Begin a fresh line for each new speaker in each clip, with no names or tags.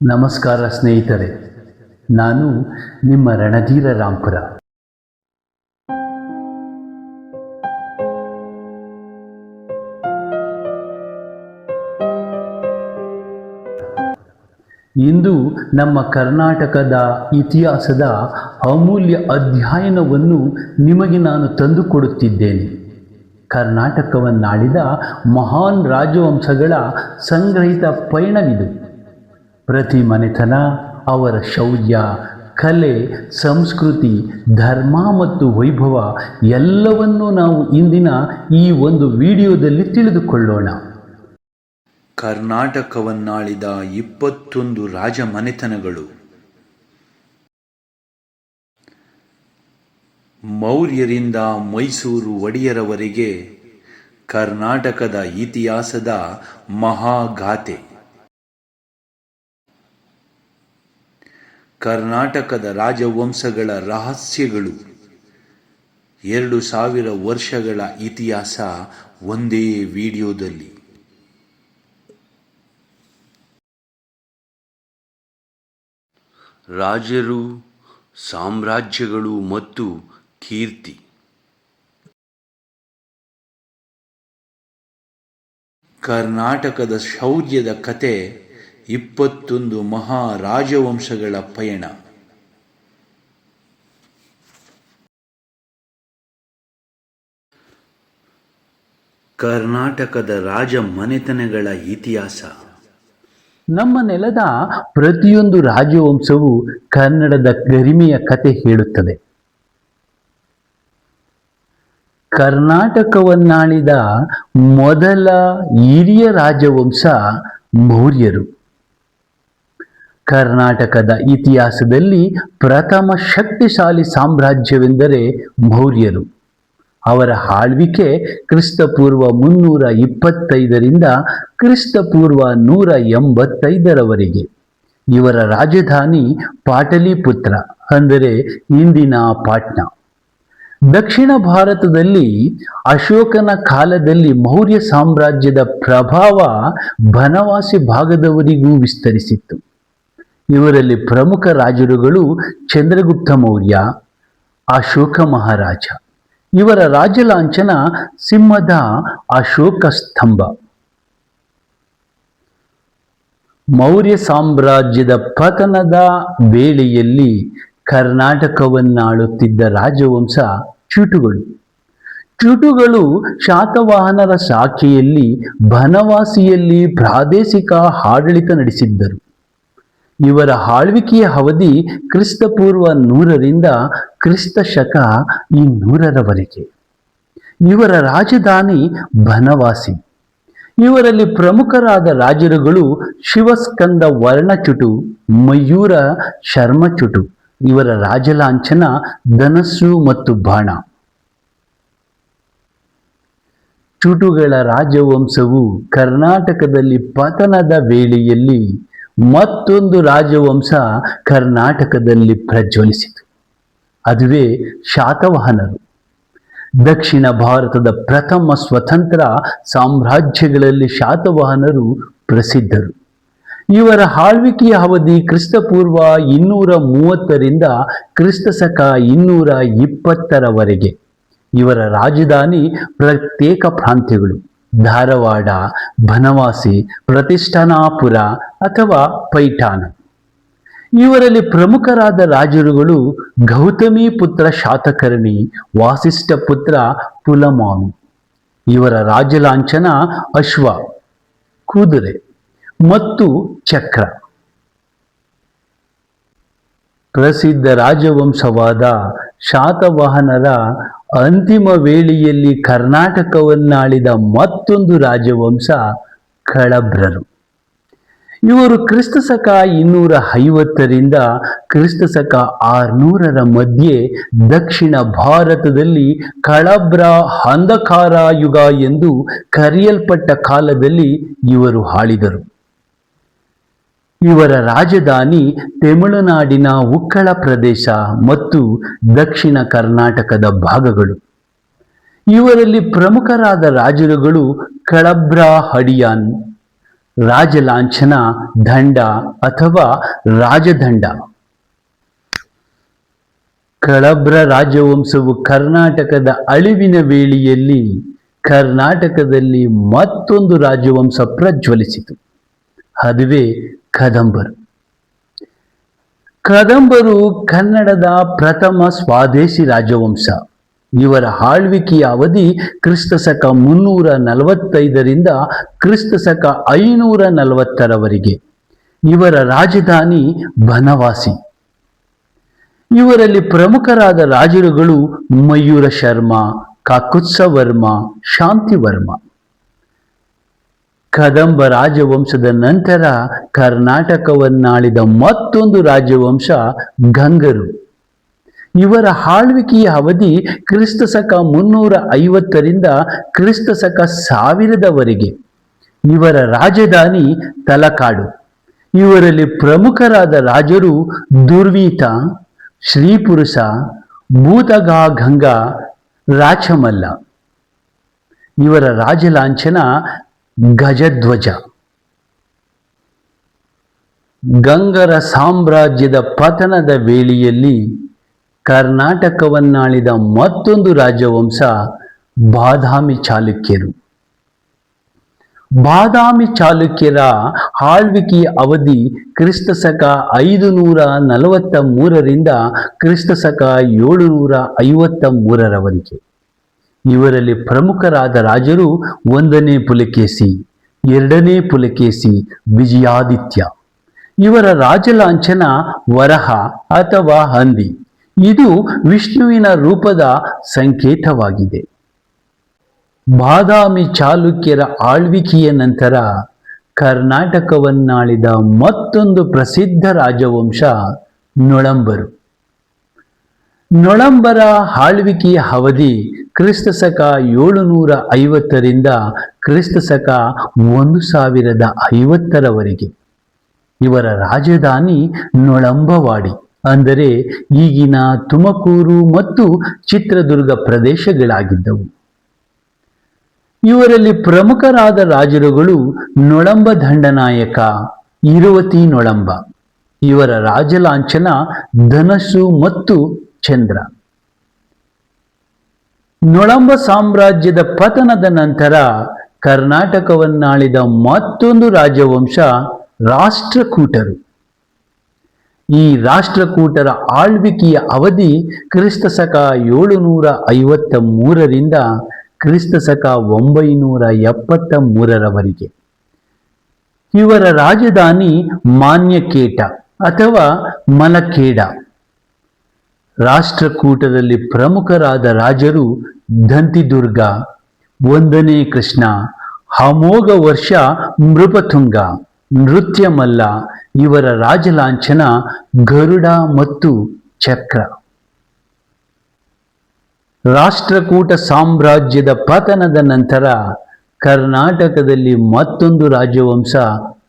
ನಮಸ್ಕಾರ ಸ್ನೇಹಿತರೆ, ನಾನು ನಿಮ್ಮ ರಣಧೀರ ರಾಂಪುರ ಇಂದು ನಮ್ಮ ಕರ್ನಾಟಕದ ಇತಿಹಾಸದ ಅಮೂಲ್ಯ ಅಧ್ಯಯನವನ್ನು ನಿಮಗೆ ನಾನು ತಂದುಕೊಡುತ್ತಿದ್ದೇನೆ ಕರ್ನಾಟಕವನ್ನಾಳಿದ ಮಹಾನ್ ರಾಜವಂಶಗಳ ಸಂಗ್ರಹಿತ ಪಯಣವಿದು. ಪ್ರತಿ ಮನೆತನ ಅವರ ಶೌರ್ಯ, ಕಲೆ, ಸಂಸ್ಕೃತಿ, ಧರ್ಮ ಮತ್ತು ವೈಭವ ಎಲ್ಲವನ್ನೂ ನಾವು ಇಂದಿನ ಈ ಒಂದು ವಿಡಿಯೋದಲ್ಲಿ ತಿಳಿದುಕೊಳ್ಳೋಣ.
ಕರ್ನಾಟಕವನ್ನಾಳಿದ ಇಪ್ಪತ್ತೊಂದು ರಾಜಮನೆತನಗಳು ಮೌರ್ಯರಿಂದ ಮೈಸೂರು ಒಡೆಯರವರೆಗೆ ಕರ್ನಾಟಕದ ಇತಿಹಾಸದ ಮಹಾಗಾಥೆ. ಕರ್ನಾಟಕದ ರಾಜವಂಶಗಳ ರಹಸ್ಯಗಳು. ಎರಡು ಸಾವಿರ ವರ್ಷಗಳ ಇತಿಹಾಸ ಒಂದೇ ವಿಡಿಯೋದಲ್ಲಿ. ರಾಜರು, ಸಾಮ್ರಾಜ್ಯಗಳು ಮತ್ತು ಕೀರ್ತಿ. ಕರ್ನಾಟಕದ ಶೌರ್ಯದ ಕತೆ ಇಪ್ಪತ್ತೊಂದು ಮಹಾ ರಾಜವಂಶಗಳ ಪಯಣ. ಕರ್ನಾಟಕದ ರಾಜ ಮನೆತನಗಳ ಇತಿಹಾಸ.
ನಮ್ಮ ನೆಲದ ಪ್ರತಿಯೊಂದು ರಾಜವಂಶವು ಕನ್ನಡದ ಗರಿಮೆಯ ಕತೆ ಹೇಳುತ್ತದೆ. ಕರ್ನಾಟಕವನ್ನಾಳಿದ ಮೊದಲ ಹಿರಿಯ ರಾಜವಂಶ ಮೌರ್ಯರು. ಕರ್ನಾಟಕದ ಇತಿಹಾಸದಲ್ಲಿ ಪ್ರಥಮ ಶಕ್ತಿಶಾಲಿ ಸಾಮ್ರಾಜ್ಯವೆಂದರೆ ಮೌರ್ಯರು. ಅವರ ಆಳ್ವಿಕೆ ಕ್ರಿಸ್ತಪೂರ್ವ ಮುನ್ನೂರ ಇಪ್ಪತ್ತೈದರಿಂದ ಕ್ರಿಸ್ತಪೂರ್ವ ನೂರ ಎಂಬತ್ತೈದರವರೆಗೆ. ಇವರ ರಾಜಧಾನಿ ಪಾಟಲಿಪುತ್ರ, ಅಂದರೆ ಇಂದಿನ ಪಾಟ್ನಾ. ದಕ್ಷಿಣ ಭಾರತದಲ್ಲಿ ಅಶೋಕನ ಕಾಲದಲ್ಲಿ ಮೌರ್ಯ ಸಾಮ್ರಾಜ್ಯದ ಪ್ರಭಾವ ಬನವಾಸಿ ಭಾಗದವರಿಗೂ ವಿಸ್ತರಿಸಿತ್ತು. ಇವರಲ್ಲಿ ಪ್ರಮುಖ ರಾಜರುಗಳು ಚಂದ್ರಗುಪ್ತ ಮೌರ್ಯ, ಅಶೋಕ ಮಹಾರಾಜ. ಇವರ ರಾಜಲಾಂಛನ ಸಿಂಹದ ಅಶೋಕ ಸ್ತಂಭ. ಮೌರ್ಯ ಸಾಮ್ರಾಜ್ಯದ ಪತನದ ವೇಳೆಯಲ್ಲಿ ಕರ್ನಾಟಕವನ್ನಾಳುತ್ತಿದ್ದ ರಾಜವಂಶ ಚುಟುಗಳು. ಚುಟುಗಳು ಶಾತವಾಹನರ ಶಾಖೆಯಲ್ಲಿ ಬನವಾಸಿಯಲ್ಲಿ ಪ್ರಾದೇಶಿಕ ಆಡಳಿತ ನಡೆಸಿದ್ದರು. ಇವರ ಆಳ್ವಿಕೆಯ ಅವಧಿ ಕ್ರಿಸ್ತಪೂರ್ವ ನೂರರಿಂದ ಕ್ರಿಸ್ತ ಶಕ ಇನ್ನೂರರವರೆಗೆ ಇವರ ರಾಜಧಾನಿ ಬನವಾಸಿ. ಇವರಲ್ಲಿ ಪ್ರಮುಖರಾದ ರಾಜರುಗಳು ಶಿವಸ್ಕಂದ ವರ್ಣಚುಟು, ಮಯೂರ ಶರ್ಮಚುಟು, ಇವರ ರಾಜಲಾಂಛನ ಧನಸ್ಸು ಮತ್ತು ಬಾಣ. ಚುಟುಗಳ ರಾಜವಂಶವು ಕರ್ನಾಟಕದಲ್ಲಿ ಪತನದ ವೇಳೆಯಲ್ಲಿ ಮತ್ತೊಂದು ರಾಜವಂಶ ಕರ್ನಾಟಕದಲ್ಲಿ ಪ್ರಜ್ವಲಿಸಿತು. ಅದುವೇ ಶಾತವಾಹನರು. ದಕ್ಷಿಣ ಭಾರತದ ಪ್ರಥಮ ಸ್ವತಂತ್ರ ಸಾಮ್ರಾಜ್ಯಗಳಲ್ಲಿ ಶಾತವಾಹನರು ಪ್ರಸಿದ್ಧರು. ಇವರ ಆಳ್ವಿಕೆಯ ಅವಧಿ ಕ್ರಿಸ್ತಪೂರ್ವ ಇನ್ನೂರ ಮೂವತ್ತರಿಂದ ಕ್ರಿಸ್ತ ಶಕ ಇನ್ನೂರ ಇಪ್ಪತ್ತರವರೆಗೆ. ಇವರ ರಾಜಧಾನಿ ಪ್ರತ್ಯೇಕ ಪ್ರಾಂತ್ಯಗಳು. ಧಾರವಾಡ, ಬನವಾಸಿ, ಪ್ರತಿಷ್ಠಾನಾಪುರ ಅಥವಾ ಪೈಠಾನ. ಇವರಲ್ಲಿ ಪ್ರಮುಖರಾದ ರಾಜರುಗಳು ಗೌತಮಿ ಪುತ್ರ ಶಾತಕರ್ಣಿ, ವಾಸಿಷ್ಠ ಪುತ್ರ ಪುಲಮಾಮಿ. ಇವರ ರಾಜಲಾಂಛನ ಅಶ್ವ, ಕುದುರೆ ಮತ್ತು ಚಕ್ರ. ಪ್ರಸಿದ್ಧ ರಾಜವಂಶವಾದ ಶಾತವಾಹನರ ಅಂತಿಮ ವೇಳೆಯಲ್ಲಿ ಕರ್ನಾಟಕವನ್ನಾಳಿದ ಮತ್ತೊಂದು ರಾಜವಂಶ ಕಳಬ್ರರು. ಇವರು ಕ್ರಿಸ್ತ ಸಕ ಇನ್ನೂರ ಐವತ್ತರಿಂದ ಕ್ರಿಸ್ತ ಸಕ ಆರ್ನೂರರ ಮಧ್ಯೆ ದಕ್ಷಿಣ ಭಾರತದಲ್ಲಿ ಕಳಬ್ರ ಅಂಧಕಾರ ಯುಗ ಎಂದು ಕರೆಯಲ್ಪಟ್ಟ ಕಾಲದಲ್ಲಿ ಇವರು ಆಳಿದರು ಇವರ ರಾಜಧಾನಿ ತಮಿಳುನಾಡಿನ ಉಕ್ಕಳ ಪ್ರದೇಶ ಮತ್ತು ದಕ್ಷಿಣ ಕರ್ನಾಟಕದ ಭಾಗಗಳು. ಇವರಲ್ಲಿ ಪ್ರಮುಖರಾದ ರಾಜರುಗಳು ಕಳಬ್ರ ಹಡಿಯಾನ್, ರಾಜಲಾಂಛನ ದಂಡ ಅಥವಾ ರಾಜದಂಡ. ಕಳಬ್ರ ರಾಜವಂಶವು ಕರ್ನಾಟಕದ ಅಳಿವಿನ ವೇಳೆಯಲ್ಲಿ ಕರ್ನಾಟಕದಲ್ಲಿ ಮತ್ತೊಂದು ರಾಜವಂಶ ಪ್ರಜ್ವಲಿಸಿತು. ಅದುವೇ ಕದಂಬರು. ಕದಂಬರು ಕನ್ನಡದ ಪ್ರಥಮ ಸ್ವಾದೇಶಿ ರಾಜವಂಶ. ಇವರ ಆಳ್ವಿಕೆಯ ಅವಧಿ ಕ್ರಿಸ್ತ ಸಕ ಮುನ್ನೂರ ನಲವತ್ತೈದರಿಂದ ಕ್ರಿಸ್ತ ಸಕ ಐನೂರ ನಲವತ್ತರವರೆಗೆ. ಇವರ ರಾಜಧಾನಿ ಬನವಾಸಿ. ಇವರಲ್ಲಿ ಪ್ರಮುಖರಾದ ರಾಜರುಗಳು ಮಯೂರ ಶರ್ಮ, ಕಾಕುತ್ಸವರ್ಮ, ಶಾಂತಿವರ್ಮ. ಕದಂಬ ರಾಜವಂಶದ ನಂತರ ಕರ್ನಾಟಕವನ್ನಾಳಿದ ಮತ್ತೊಂದು ರಾಜವಂಶ ಗಂಗರು. ಇವರ ಆಳ್ವಿಕೆಯ ಅವಧಿ ಕ್ರಿಸ್ತ ಶಕ ಮುನ್ನೂರ ಐವತ್ತರಿಂದ ಕ್ರಿಸ್ತ ಶಕ ಸಾವಿರದವರೆಗೆ. ಇವರ ರಾಜಧಾನಿ ತಲಕಾಡು. ಇವರಲ್ಲಿ ಪ್ರಮುಖರಾದ ರಾಜರು ದುರ್ವೀತ, ಶ್ರೀಪುರುಷ ಭೂತಗಾ ಗಂಗಾ ರಾಚಮಲ್ಲ. ಇವರ ರಾಜಲಾಂಛನ ಗಜಧ್ವಜ. ಗಂಗರ ಸಾಮ್ರಾಜ್ಯದ ಪತನದ ವೇಳೆಯಲ್ಲಿ ಕರ್ನಾಟಕವನ್ನಾಳಿದ ಮತ್ತೊಂದು ರಾಜವಂಶ ಬಾದಾಮಿ ಚಾಲುಕ್ಯರು. ಬಾದಾಮಿ ಚಾಲುಕ್ಯರ ಆಳ್ವಿಕೆಯ ಅವಧಿ ಕ್ರಿಸ್ತ ಸಕ ಐದು ನೂರ ನಲವತ್ತ ಮೂರರಿಂದ ಕ್ರಿಸ್ತ ಸಕ ಏಳು ನೂರ ಐವತ್ತ ಮೂರರವರೆಗೆ. ಇವರಲ್ಲಿ ಪ್ರಮುಖರಾದ ರಾಜರು ಒಂದನೇ ಪುಲಕೇಸಿ ಎರಡನೇ ಪುಲಕೇಸಿ ವಿಜಯಾದಿತ್ಯ. ಇವರ ರಾಜಲಾಂಛನ ವರಹ ಅಥವಾ ಹಂದಿ. ಇದು ವಿಷ್ಣುವಿನ ರೂಪದ ಸಂಕೇತವಾಗಿದೆ. ಬಾದಾಮಿ ಚಾಲುಕ್ಯರ ಆಳ್ವಿಕೆಯ ನಂತರ ಕರ್ನಾಟಕವನ್ನಾಳಿದ ಮತ್ತೊಂದು ಪ್ರಸಿದ್ಧ ರಾಜವಂಶ ನೊಳಂಬರು. ನೊಳಂಬರ ಆಳ್ವಿಕೆಯ ಅವಧಿ ಕ್ರಿಸ್ತ ಶಕ ಏಳುನೂರ ಐವತ್ತರಿಂದ ಕ್ರಿಸ್ತ ಶಕ ಒಂದು ಸಾವಿರದ ಐವತ್ತರವರೆಗೆ. ಇವರ ರಾಜಧಾನಿ ನೊಳಂಬವಾಡಿ ಅಂದರೆ ಈಗಿನ ತುಮಕೂರು ಮತ್ತು ಚಿತ್ರದುರ್ಗ ಪ್ರದೇಶಗಳಾಗಿದ್ದವು. ಇವರಲ್ಲಿ ಪ್ರಮುಖರಾದ ರಾಜರುಗಳು ನೊಳಂಬ ದಂಡನಾಯಕ ಇರುವತಿ ನೊಳಂಬ ಇವರ ರಾಜಲಾಂಛನ ಧನಸ್ಸು ಮತ್ತು ಚಂದ್ರ. ನೊಳಂಬ ಸಾಮ್ರಾಜ್ಯದ ಪತನದ ನಂತರ ಕರ್ನಾಟಕವನ್ನಾಳಿದ ಮತ್ತೊಂದು ರಾಜವಂಶ ರಾಷ್ಟ್ರಕೂಟರು. ಈ ರಾಷ್ಟ್ರಕೂಟರ ಆಳ್ವಿಕೆಯ ಅವಧಿ ಕ್ರಿಸ್ತ ಶಕ ಏಳುನೂರ ಐವತ್ತ ಮೂರರಿಂದ ಕ್ರಿಸ್ತ ಸಕ ಒಂಬೈನೂರ ಎಪ್ಪತ್ತ ಮೂರರವರೆಗೆ ಇವರ ರಾಜಧಾನಿ ಮಾನ್ಯಕೇಟ ಅಥವಾ ಮಲಕೇಡ. ರಾಷ್ಟ್ರಕೂಟದಲ್ಲಿ ಪ್ರಮುಖರಾದ ರಾಜರು ದಂತಿದುರ್ಗ, ಒಂದನೇ ಕೃಷ್ಣ ಅಮೋಘ ವರ್ಷ ನೃಪತುಂಗ ನೃತ್ಯಮಲ್ಲ, ಇವರ ರಾಜಲಾಂಛನ ಗರುಡ ಮತ್ತು ಚಕ್ರ. ರಾಷ್ಟ್ರಕೂಟ ಸಾಮ್ರಾಜ್ಯದ ಪತನದ ನಂತರ ಕರ್ನಾಟಕದಲ್ಲಿ ಮತ್ತೊಂದು ರಾಜವಂಶ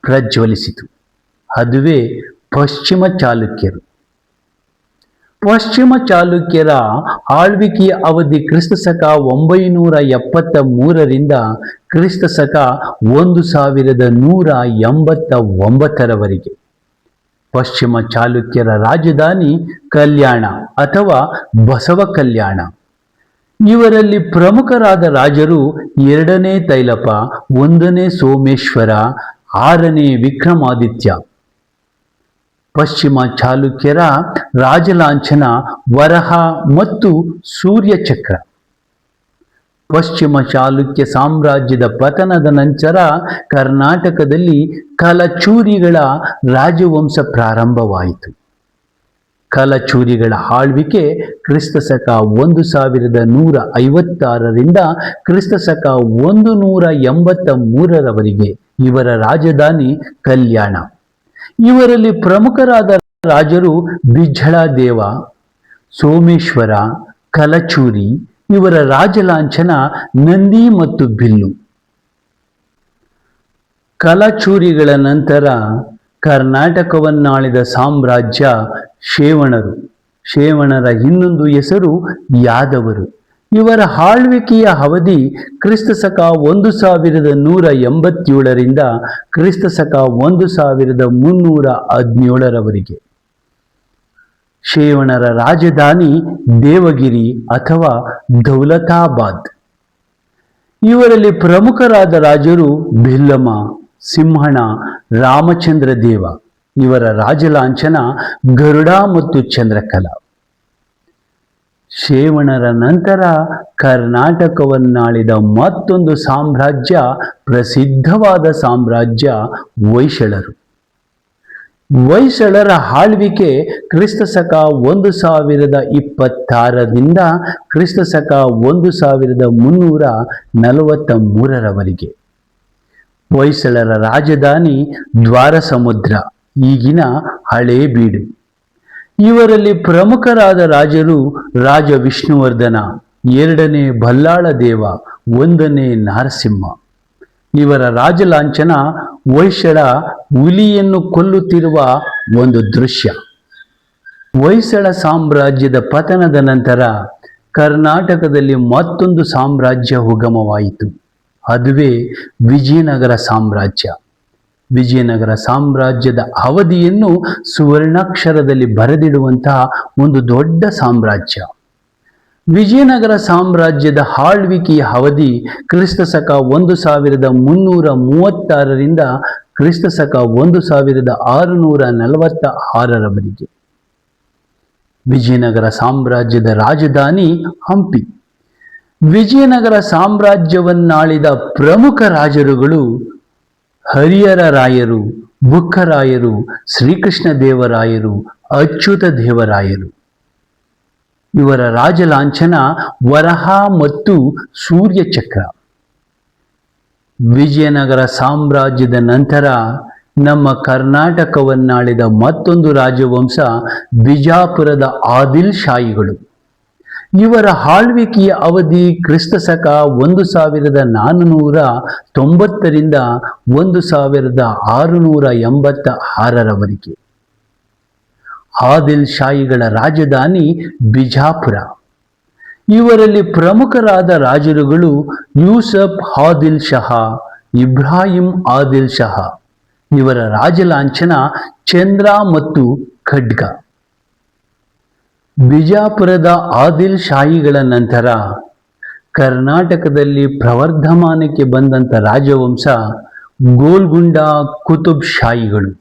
ಪ್ರಜ್ವಲಿಸಿತು, ಅದುವೇ ಪಶ್ಚಿಮ ಚಾಲುಕ್ಯರು. ಪಶ್ಚಿಮ ಚಾಲುಕ್ಯರ ಆಳ್ವಿಕೆಯ ಅವಧಿ ಕ್ರಿಸ್ತ ಸಕ ಒಂಬೈನೂರ ಎಪ್ಪತ್ತ ಮೂರರಿಂದ ಕ್ರಿಸ್ತ ಸಕ ಒಂದು ಸಾವಿರದ ನೂರ ಎಂಬತ್ತ ಒಂಬತ್ತರವರೆಗೆ ಪಶ್ಚಿಮ ಚಾಲುಕ್ಯರ ರಾಜಧಾನಿ ಕಲ್ಯಾಣ ಅಥವಾ ಬಸವ ಕಲ್ಯಾಣ. ಇವರಲ್ಲಿ ಪ್ರಮುಖರಾದ ರಾಜರು ಎರಡನೇ ತೈಲಪ, ಒಂದನೇ ಸೋಮೇಶ್ವರ, ಆರನೇ ವಿಕ್ರಮಾದಿತ್ಯ. ಪಶ್ಚಿಮ ಚಾಲುಕ್ಯರ ರಾಜಲಾಂಛನ ವರಹ ಮತ್ತು ಸೂರ್ಯಚಕ್ರ. ಪಶ್ಚಿಮ ಚಾಲುಕ್ಯ ಸಾಮ್ರಾಜ್ಯದ ಪತನದ ನಂತರ ಕರ್ನಾಟಕದಲ್ಲಿ ಕಲಚೂರಿಗಳ ರಾಜವಂಶ ಪ್ರಾರಂಭವಾಯಿತು. ಕಲಚೂರಿಗಳ ಆಳ್ವಿಕೆ ಕ್ರಿಸ್ತ ಶಕ ಒಂದು ಸಾವಿರದ ನೂರ ಐವತ್ತಾರರಿಂದ ಕ್ರಿಸ್ತ ಶಕ ಒಂದು ನೂರ ಎಂಬತ್ತ ಮೂರರವರೆಗೆ ಇವರ ರಾಜಧಾನಿ ಕಲ್ಯಾಣ. ಇವರಲ್ಲಿ ಪ್ರಮುಖರಾದ ರಾಜರು ಬಿಜ್ಜಳ ದೇವ, ಸೋಮೇಶ್ವರ, ಕಲಚೂರಿ, ಇವರ ರಾಜಲಾಂಛನ ನಂದಿ ಮತ್ತು ಬಿಲ್ಲು. ಕಲಚೂರಿಗಳ ನಂತರ ಕರ್ನಾಟಕವನ್ನಾಳಿದ ಸಾಮ್ರಾಜ್ಯ ಶೇವಣರು ಶೇವಣರ ಇನ್ನೊಂದು ಹೆಸರು ಯಾದವರು. ಇವರ ಆಳ್ವಿಕೆಯ ಅವಧಿ ಕ್ರಿಸ್ತ ಶಕ ಒಂದು ಸಾವಿರದ ನೂರ ಎಂಬತ್ತೇಳರಿಂದ ಕ್ರಿಸ್ತ ಶಕ ಒಂದು ಸಾವಿರದ ಮುನ್ನೂರ ಹದಿನೇಳರವರೆಗೆ. ಶೇವಣರ ರಾಜಧಾನಿ ದೇವಗಿರಿ ಅಥವಾ ದೌಲತಾಬಾದ್. ಇವರಲ್ಲಿ ಪ್ರಮುಖರಾದ ರಾಜರು ಬಿಲ್ಲಮ ಸಿಂಹಣ ರಾಮಚಂದ್ರ ದೇವ ಇವರ ರಾಜಲಾಂಛನ ಗರುಡ ಮತ್ತು ಚಂದ್ರಕಲ. ಶೇವಣರ ನಂತರ ಕರ್ನಾಟಕವನ್ನಾಳಿದ ಮತ್ತೊಂದು ಸಾಮ್ರಾಜ್ಯ, ಪ್ರಸಿದ್ಧವಾದ ಸಾಮ್ರಾಜ್ಯ ಹೊಯ್ಸಳರು ಹೊಯ್ಸಳರ ಆಳ್ವಿಕೆ ಕ್ರಿಸ್ತ ಸಕ ಒಂದು ಸಾವಿರದ ಇಪ್ಪತ್ತಾರರಿಂದ ಕ್ರಿಸ್ತ ಸಕ ಒಂದು ಸಾವಿರದ ಮುನ್ನೂರ ನಲವತ್ತ ಮೂರರವರೆಗೆ ಹೊಯ್ಸಳರ ರಾಜಧಾನಿ ದ್ವಾರಸಮುದ್ರ, ಈಗಿನ ಹಳೇಬೀಡು. ಇವರಲ್ಲಿ ಪ್ರಮುಖರಾದ ರಾಜರು ರಾಜ ವಿಷ್ಣುವರ್ಧನ, ಎರಡನೇ ಬಲ್ಲಾಳ ದೇವ, ಒಂದನೇ ನಾರಸಿಂಹ. ಇವರ ರಾಜಲಾಂಛನ ಹೊಯ್ಸಳ ಹುಲಿಯನ್ನು ಕೊಲ್ಲುತ್ತಿರುವ ಒಂದು ದೃಶ್ಯ. ಹೊಯ್ಸಳ ಸಾಮ್ರಾಜ್ಯದ ಪತನದ ನಂತರ ಕರ್ನಾಟಕದಲ್ಲಿ ಮತ್ತೊಂದು ಸಾಮ್ರಾಜ್ಯ ಉಗಮವಾಯಿತು. ಅದುವೇ ವಿಜಯನಗರ ಸಾಮ್ರಾಜ್ಯ. ವಿಜಯನಗರ ಸಾಮ್ರಾಜ್ಯದ ಅವಧಿಯನ್ನು ಸುವರ್ಣಾಕ್ಷರದಲ್ಲಿ ಬರೆದಿಡುವಂತಹ ಒಂದು ದೊಡ್ಡ ಸಾಮ್ರಾಜ್ಯ. ವಿಜಯನಗರ ಸಾಮ್ರಾಜ್ಯದ ಆಳ್ವಿಕೆಯ ಅವಧಿ ಕ್ರಿಸ್ತ ಸಕ ಒಂದು ಸಾವಿರದ ಮುನ್ನೂರ ಮೂವತ್ತಾರರಿಂದ ಕ್ರಿಸ್ತ ಸಕ ಒಂದು ಸಾವಿರದ ಆರುನೂರ ನಲವತ್ತ ಆರರವರೆಗೆ ವಿಜಯನಗರ ಸಾಮ್ರಾಜ್ಯದ ರಾಜಧಾನಿ ಹಂಪಿ. ವಿಜಯನಗರ ಸಾಮ್ರಾಜ್ಯವನ್ನಾಳಿದ ಪ್ರಮುಖ ರಾಜರುಗಳು ಹರಿಹರ ರಾಯರು ಬುಕ್ಕರಾಯರು, ಶ್ರೀಕೃಷ್ಣ ದೇವರಾಯರು, ಅಚ್ಯುತ ದೇವರಾಯರು. ಇವರ ರಾಜಲಾಂಛನ ವರಹ ಮತ್ತು ಸೂರ್ಯ ಚಕ್ರ ವಿಜಯನಗರ ಸಾಮ್ರಾಜ್ಯದ ನಂತರ ನಮ್ಮ ಕರ್ನಾಟಕವನ್ನಾಳಿದ ಮತ್ತೊಂದು ರಾಜವಂಶ ಬಿಜಾಪುರದ ಆದಿಲ್ ಶಾಹಿಗಳು ಇವರ ಆಳ್ವಿಕೆಯ ಅವಧಿ ಕ್ರಿಸ್ತ ಶಕ ಒಂದು ಸಾವಿರದ ನಾನ್ನೂರ ತೊಂಬತ್ತರಿಂದ ಒಂದು ಸಾವಿರದ ಆರುನೂರ ಎಂಬತ್ತ ಆರರವರೆಗೆ. ಆದಿಲ್ ಶಾಹಿಗಳ ರಾಜಧಾನಿ ಬಿಜಾಪುರ. ಇವರಲ್ಲಿ ಪ್ರಮುಖರಾದ ರಾಜರುಗಳು ಯೂಸಫ್ ಆದಿಲ್ ಶಹ, ಇಬ್ರಾಹಿಂ ಆದಿಲ್ ಶಹ. ಇವರ ರಾಜಲಾಂಛನ ಚಂದ್ರ ಮತ್ತು ಖಡ್ಗ. ಬಿಜಾಪುರದ ಆದಿಲ್ ಶಾಹಿಗಳ ನಂತರ ಕರ್ನಾಟಕದಲ್ಲಿ ಪ್ರವರ್ಧಮಾನಕ್ಕೆ ಬಂದಂಥ ರಾಜವಂಶ ಗೋಲ್ಗುಂಡ ಕುತುಬ್ ಶಾಹಿಗಳು.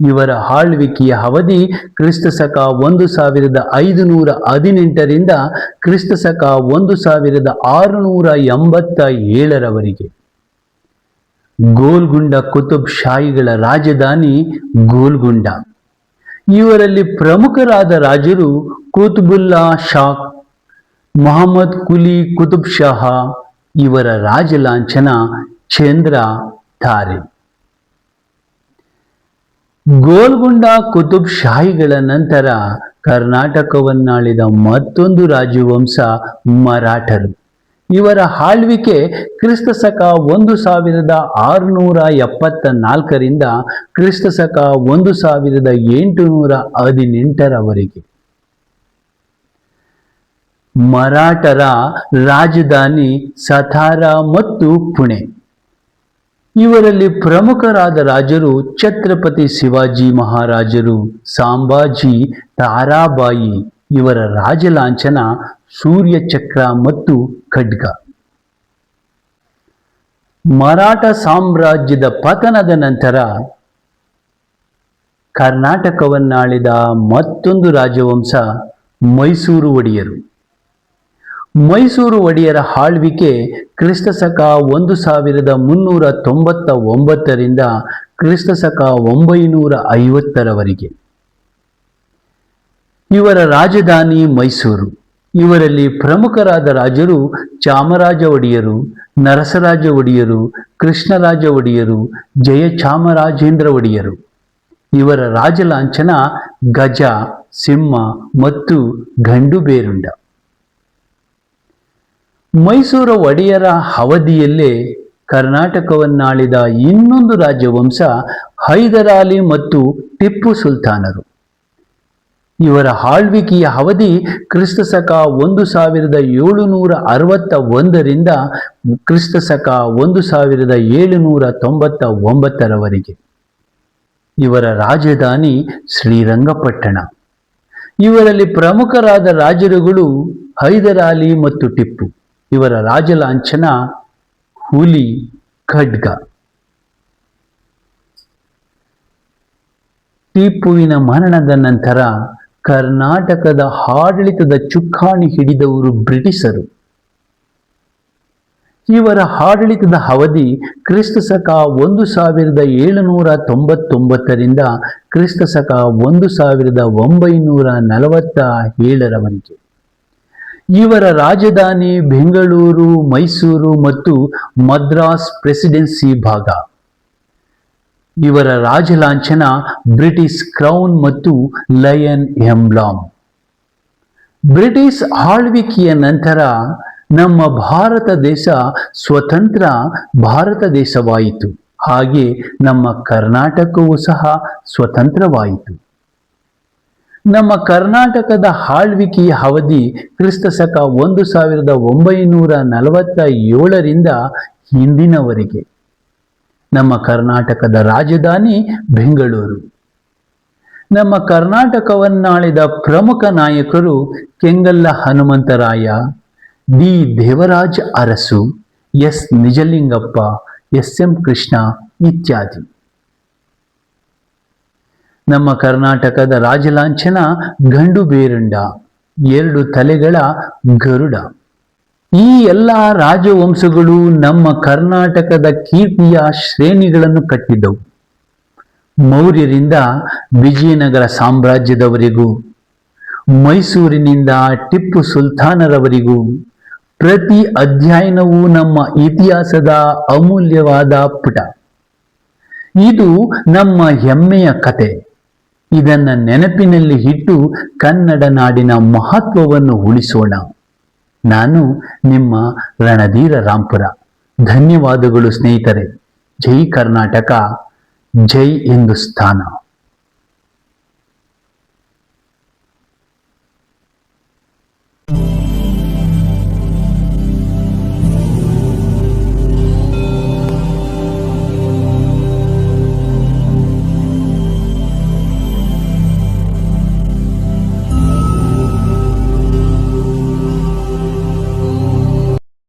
ಇವರ ಆಳ್ವಿಕೆಯ ಅವಧಿ ಕ್ರಿಸ್ತ ಸಕ ಒಂದು ಸಾವಿರದ ಐದುನೂರ ಹದಿನೆಂಟರಿಂದ ಕ್ರಿಸ್ತ ಸಕ ಒಂದು ಸಾವಿರದ ಆರುನೂರ ಎಂಬತ್ತ ಏಳರವರೆಗೆ. ಗೋಲ್ಗುಂಡ ಕುತುಬ್ ಶಾಹಿಗಳ ರಾಜಧಾನಿ ಗೋಲ್ಗುಂಡ. ಇವರಲ್ಲಿ ಪ್ರಮುಖರಾದ ರಾಜರು ಕುತುಬುಲ್ಲಾ ಶಾ, ಮೊಹಮ್ಮದ್ ಕುಲಿ ಕುತುಬ್ ಶಾಹ, ಇವರ ರಾಜಲಾಂಛನ ಚಂದ್ರ ತಾರೆ ಗೋಲ್ಗೊಂಡ ಕುತುಬ್ ಶಾಹಿಗಳ ನಂತರ ಕರ್ನಾಟಕವನ್ನಾಳಿದ ಮತ್ತೊಂದು ರಾಜವಂಶ ಮರಾಠರು. ಇವರ ಆಳ್ವಿಕೆ ಕ್ರಿಸ್ತ ಶಕ ಒಂದು ಸಾವಿರದ ಆರುನೂರ ಎಪ್ಪತ್ತ ನಾಲ್ಕರಿಂದ ಕ್ರಿಸ್ತ ಶಕ ಒಂದು ಸಾವಿರದ ಎಂಟುನೂರ ಹದಿನೆಂಟರವರೆಗೆ. ಮರಾಠರ ರಾಜಧಾನಿ ಸತಾರ ಮತ್ತು ಪುಣೆ. ಇವರಲ್ಲಿ ಪ್ರಮುಖರಾದ ರಾಜರು ಛತ್ರಪತಿ ಶಿವಾಜಿ ಮಹಾರಾಜರು, ಸಾಂಬಾಜಿ, ತಾರಾಬಾಯಿ ಇವರ ರಾಜಲಾಂಛನ ಸೂರ್ಯ ಚಕ್ರ ಮತ್ತು ಖಡ್ಗ. ಮರಾಠ ಸಾಮ್ರಾಜ್ಯದ ಪತನದ ನಂತರ ಕರ್ನಾಟಕವನ್ನಾಳಿದ ಮತ್ತೊಂದು ರಾಜವಂಶ ಮೈಸೂರು ಒಡೆಯರು. ಮೈಸೂರು ಒಡೆಯರ ಆಳ್ವಿಕೆ ಕ್ರಿಸ್ತ ಸಕ ಒಂದು ಸಾವಿರದ ಮುನ್ನೂರ ತೊಂಬತ್ತ ಒಂಬತ್ತರಿಂದ ಕ್ರಿಸ್ತ ಶಕ ಒಂಬೈನೂರ ಐವತ್ತರವರೆಗೆ. ಇವರ ರಾಜಧಾನಿ ಮೈಸೂರು. ಇವರಲ್ಲಿ ಪ್ರಮುಖರಾದ ರಾಜರು ಚಾಮರಾಜ ಒಡೆಯರು ನರಸರಾಜ ಒಡೆಯರು ಕೃಷ್ಣರಾಜ ಒಡೆಯರು ಜಯ ಚಾಮರಾಜೇಂದ್ರ ಒಡೆಯರು ಇವರ ರಾಜಲಾಂಛನ ಗಜ, ಸಿಂಹ ಮತ್ತು ಗಂಡು ಬೇರುಂಡ. ಮೈಸೂರು ಒಡೆಯರ ಅವಧಿಯಲ್ಲೇ ಕರ್ನಾಟಕವನ್ನಾಳಿದ ಇನ್ನೊಂದು ರಾಜವಂಶ ಹೈದರಾಲಿ ಮತ್ತು ಟಿಪ್ಪು ಸುಲ್ತಾನರು. ಇವರ ಆಳ್ವಿಕೆಯ ಅವಧಿ ಕ್ರಿಸ್ತ ಶಕ ಒಂದು ಸಾವಿರದ ಏಳುನೂರ ಅರವತ್ತ ಒಂದರಿಂದ ಕ್ರಿಸ್ತ ಶಕ ಒಂದು ಸಾವಿರದ ಏಳುನೂರ ತೊಂಬತ್ತ ಒಂಬತ್ತರವರೆಗೆ. ಇವರ ರಾಜಧಾನಿ ಶ್ರೀರಂಗಪಟ್ಟಣ. ಇವರಲ್ಲಿ ಪ್ರಮುಖರಾದ ರಾಜರುಗಳು ಹೈದರಾಲಿ ಮತ್ತು ಟಿಪ್ಪು. ಇವರ ರಾಜಲಾಂಛನ ಹುಲಿ ಖಡ್ಗ. ಟಿಪ್ಪುವಿನ ಮರಣದ ನಂತರ ಕರ್ನಾಟಕದ ಆಡಳಿತದ ಚುಕ್ಕಾಣಿ ಹಿಡಿದವರು ಬ್ರಿಟಿಷರು. ಇವರ ಆಡಳಿತದ ಅವಧಿ ಕ್ರಿಸ್ತ ಶಕ ಒಂದು ಸಾವಿರದ ಏಳುನೂರ ತೊಂಬತ್ತೊಂಬತ್ತರಿಂದ ಕ್ರಿಸ್ತ ಶಕ ಒಂದು ಸಾವಿರದ ಒಂಬೈನೂರ ನಲವತ್ತ ಏಳರವರೆಗೆ. ಇವರ ರಾಜಧಾನಿ ಬೆಂಗಳೂರು, ಮೈಸೂರು ಮತ್ತು ಮದ್ರಾಸ್ ಪ್ರೆಸಿಡೆನ್ಸಿ ಭಾಗ. ಇವರ ರಾಜಲಾಂಛನ ಬ್ರಿಟಿಷ್ ಕ್ರೌನ್ ಮತ್ತು ಲಯನ್ ಎಂಬ್ಲಾಮ್ ಬ್ರಿಟಿಷ್ ಆಳ್ವಿಕೆಯ ನಂತರ ನಮ್ಮ ಭಾರತ ದೇಶ ಸ್ವತಂತ್ರ ಭಾರತ ದೇಶವಾಯಿತು. ಹಾಗೆ ನಮ್ಮ ಕರ್ನಾಟಕವೂ ಸಹ ಸ್ವತಂತ್ರವಾಯಿತು. ನಮ್ಮ ಕರ್ನಾಟಕದ ಆಳ್ವಿಕೆಯ ಅವಧಿ ಕ್ರಿಸ್ತ ಶಕ ಒಂದು ಸಾವಿರದ ಒಂಬೈನೂರ ನಲವತ್ತ ಏಳರಿಂದ ಹಿಂದಿನವರೆಗೆ. ನಮ್ಮ ಕರ್ನಾಟಕದ ರಾಜಧಾನಿ ಬೆಂಗಳೂರು. ನಮ್ಮ ಕರ್ನಾಟಕವನ್ನಾಳಿದ ಪ್ರಮುಖ ನಾಯಕರು Kengal Hanumantharaya, D. Devaraj Urs, S. Nijalingappa, S. M. Krishna ಇತ್ಯಾದಿ. ನಮ್ಮ ಕರ್ನಾಟಕದ ರಾಜಲಾಂಛನ ಗಂಡು ಬೇರುಂಡ, ಎರಡು ತಲೆಗಳ ಗರುಡ. ಈ ಎಲ್ಲ ರಾಜವಂಶಗಳು ನಮ್ಮ ಕರ್ನಾಟಕದ ಕೀರ್ತಿಯ ಶ್ರೇಣಿಗಳನ್ನು ಕಟ್ಟಿದ್ದವು. ಮೌರ್ಯರಿಂದ ವಿಜಯನಗರ ಸಾಮ್ರಾಜ್ಯದವರಿಗೂ, ಮೈಸೂರಿನಿಂದ ಟಿಪ್ಪು ಸುಲ್ತಾನರವರಿಗೂ, ಪ್ರತಿ ಅಧ್ಯಯನವೂ ನಮ್ಮ ಇತಿಹಾಸದ ಅಮೂಲ್ಯವಾದ ಪುಟ. ಇದು ನಮ್ಮ ಹೆಮ್ಮೆಯ ಕತೆ ಇದನ್ನ ನೆನಪಿನಲ್ಲಿ ಇಟ್ಟು ಕನ್ನಡ ನಾಡಿನ ಮಹತ್ವವನ್ನು ಉಳಿಸೋಣ. ನಾನು ನಿಮ್ಮ ರಣಧೀರ ರಾಂಪುರ. ಧನ್ಯವಾದಗಳು ಸ್ನೇಹಿತರೆ. ಜೈ ಕರ್ನಾಟಕ ಜೈ ಹಿಂದೂಸ್ತಾನ